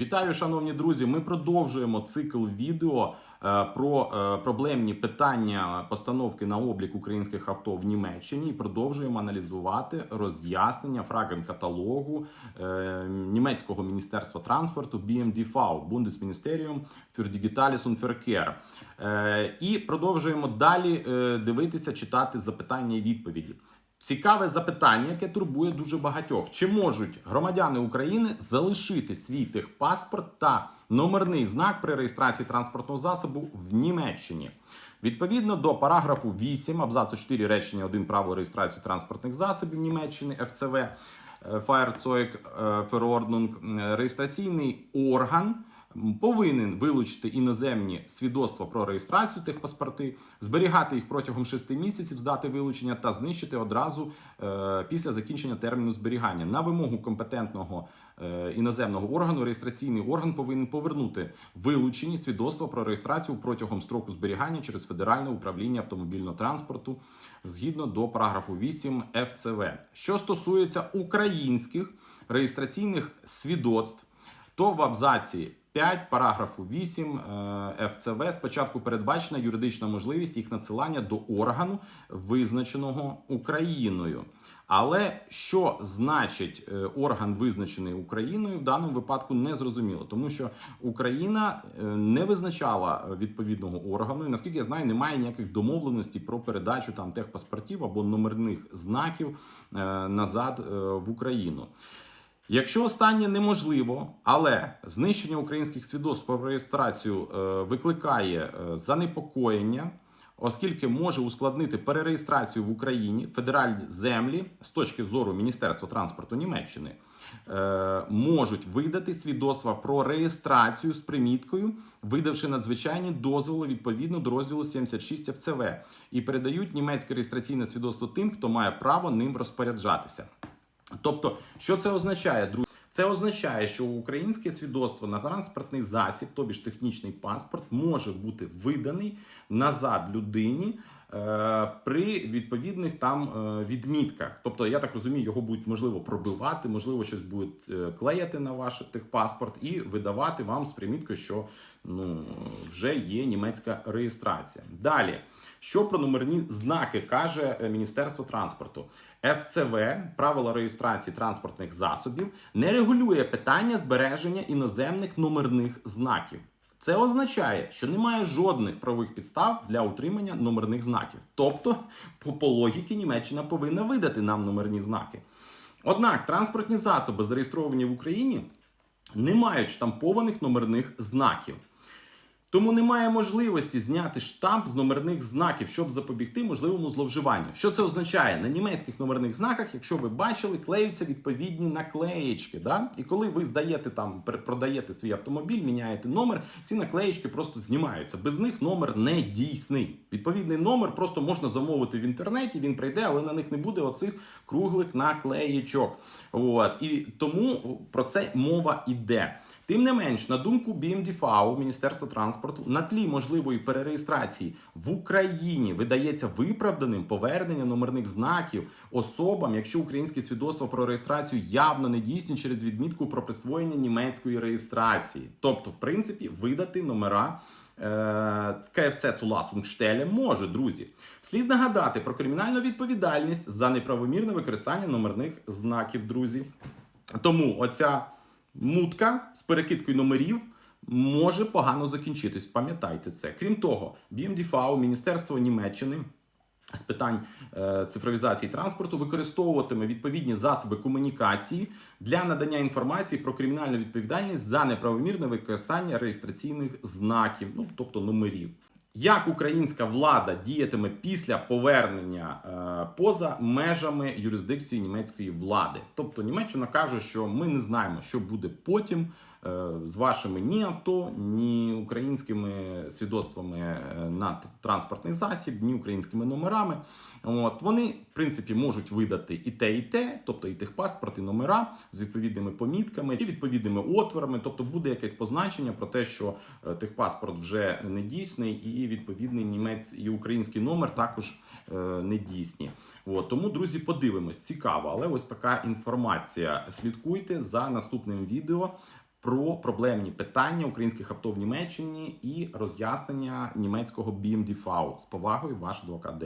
Вітаю, шановні друзі! Ми продовжуємо цикл відео е, про е, проблемні питання постановки на облік українських авто в Німеччині і продовжуємо аналізувати роз'яснення фраген каталогу е, німецького міністерства транспорту BMDV, Bundesministerium für Digitales und Verkehr. І продовжуємо далі дивитися, читати запитання і відповіді. Цікаве запитання, яке турбує дуже багатьох: чи можуть громадяни України залишити свій техпаспорт та номерний знак при реєстрації транспортного засобу в Німеччині? Відповідно до параграфу 8 абзацу 4 речення 1 правил реєстрації транспортних засобів Німеччини ФЦВ Fahrzeug е, Verordnung, е, реєстраційний орган повинен вилучити іноземні свідоцтва про реєстрацію техпаспорти, зберігати їх протягом 6 місяців з дати вилучення та знищити одразу е, після закінчення терміну зберігання. На вимогу компетентного е, іноземного органу реєстраційний орган повинен повернути вилучені свідоцтва про реєстрацію протягом строку зберігання через Федеральне управління автомобільного транспорту згідно до параграфу 8 ФЦВ. Що стосується українських реєстраційних свідоцтв, то в абзаці 5 параграфу 8 е, ФЦВ спочатку передбачена юридична можливість їх надсилання до органу, визначеного Україною. Але що значить е, орган, визначений Україною, в даному випадку не зрозуміло, тому що Україна е, не визначала відповідного органу. І наскільки я знаю, немає ніяких домовленостей про передачу там техпаспортів або номерних знаків назад в Україну. Якщо останнє неможливо, але знищення українських свідоцтв про реєстрацію е, викликає е, занепокоєння, оскільки може ускладнити перереєстрацію в Україні федеральні землі з точки зору Міністерства транспорту Німеччини. е, Можуть видати свідоцтва про реєстрацію з приміткою, видавши надзвичайні дозволи відповідно до розділу 76 ФЦВ, і передають німецьке реєстраційне свідоцтво тим, хто має право ним розпоряджатися. Тобто, що це означає, друзі? Це означає, що українське свідоцтво на транспортний засіб, тобі ж технічний паспорт, може бути виданий назад людині при відповідних там е, відмітках. Тобто, я так розумію, його будуть можливо пробивати, можливо, щось будуть е, клеяти на ваш техпаспорт і видавати вам з приміткою, що ну вже є німецька реєстрація. Далі, що про номерні знаки каже е, Міністерство транспорту? ФЦВ, правила реєстрації транспортних засобів, не регулює питання збереження іноземних номерних знаків. Це означає, що немає жодних правових підстав для утримання номерних знаків. Тобто, по, по логіки, Німеччина повинна видати нам номерні знаки. Однак транспортні засоби, зареєстровані в Україні, не мають штампованих номерних знаків. Тому немає можливості зняти штамп з номерних знаків, щоб запобігти можливому зловживанню. Що це означає? На німецьких номерних знаках, якщо ви бачили, клеються відповідні наклеєчки. Да? І коли ви здаєте там, продаєте свій автомобіль, міняєте номер, ці наклеєчки просто знімаються. Без них номер не дійсний. Відповідний номер просто можна замовити в інтернеті, він прийде, але на них не буде оцих круглих наклеєчок. От. І тому про це мова йде. Тим не менш, на думку BMDV, Міністерства транспорту, на тлі можливої перереєстрації в Україні видається виправданим повернення номерних знаків особам, якщо українське свідоцтво про реєстрацію явно не дійсні через відмітку про присвоєння німецької реєстрації. Тобто, в принципі, видати номера. е, КФЦ Zulassungsstelle може, друзі. Слід нагадати про кримінальну відповідальність за неправомірне використання номерних знаків, друзі. Тому оця мутка з перекидкою номерів може погано закінчитись. Пам'ятайте це. Крім того, BMDV, Міністерство Німеччини. З питань е, цифровізації транспорту використовуватиме відповідні засоби комунікації для надання інформації про кримінальну відповідальність за неправомірне використання реєстраційних знаків, ну тобто номерів. Як українська влада діятиме після повернення е, поза межами юрисдикції німецької влади? Тобто Німеччина каже, що ми не знаємо, що буде потім е, з вашими ні авто, ні українськими свідоцтвами е, на транспортний засіб, ні українськими номерами. От вони, в принципі, можуть видати і те, і те, тобто і техпаспорт, і номера з відповідними помітками, і відповідними отворами. Тобто буде якесь позначення про те, що е, техпаспорт вже не дійсний, і відповідний німець і український номер також е, не дійсні. От, тому, друзі, подивимось, цікаво, але ось така інформація. Слідкуйте за наступним відео про проблемні питання українських авто в Німеччині і роз'яснення німецького BMDV. З повагою, ваш адвокат.